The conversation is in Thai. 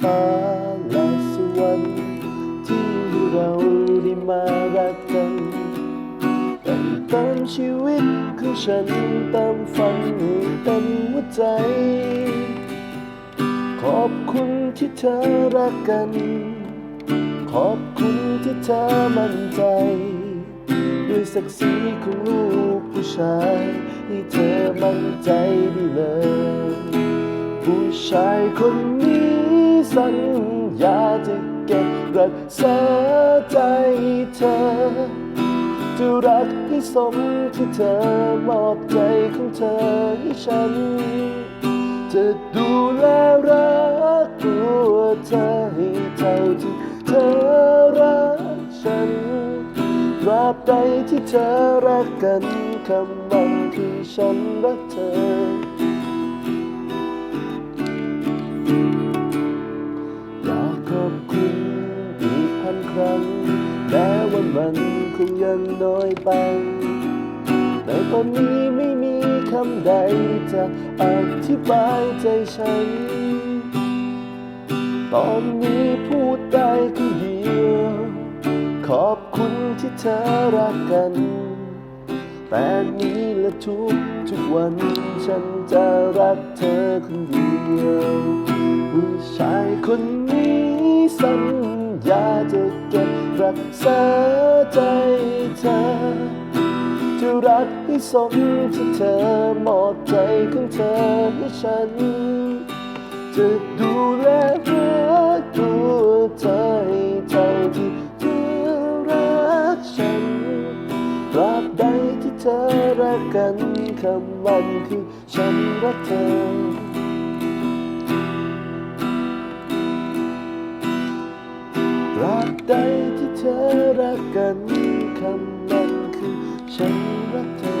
ฟ้าและสวรรค์ที่เราได้มารักกันแต่งเติมชีวิตของฉันเติมฝันให้เต็มหัวใจ ขอบคุณที่เธอรักกัน ขอบคุณที่เธอมั่นใจ ด้วยศักดิ์ศรีของลูกผู้ชายให้เธอมั่นใจได้เลย ผู้ชายคนนี้ สัญญาจะเก็บรักษาใจเธอ จะรักให้สมที่เธอมอบใจของเธอให้ฉัน จะดูแลรักตัวเธอให้เท่าที่เธอรักฉันตราบใดที่เธอรักกันคำมันคือฉันรักเธอ ม้วันมันคงยังน้อยไป ในตอนนี้ไม่มีคำใดจะอธิบายใจฉัน ตอนนี้พูดได้คำเดียว ขอบคุณที่เธอรักกัน แต่นี้และทุกทุกวันฉันจะรักเธอคนเดียว ผู้ชายคนนี้สัญ ญาจะเก็บรักษาใจเธอ จะรักให้สมที่เธอมอบใจของเธอให้ฉัน จะดูแลรักตัวเธอให้เท่าที่เธอรักฉันตราบใดที่เธอรักกันคำมันคือฉันรักเธอ ใดที่เธอรักกันคำนั้นคือฉันรักเธอ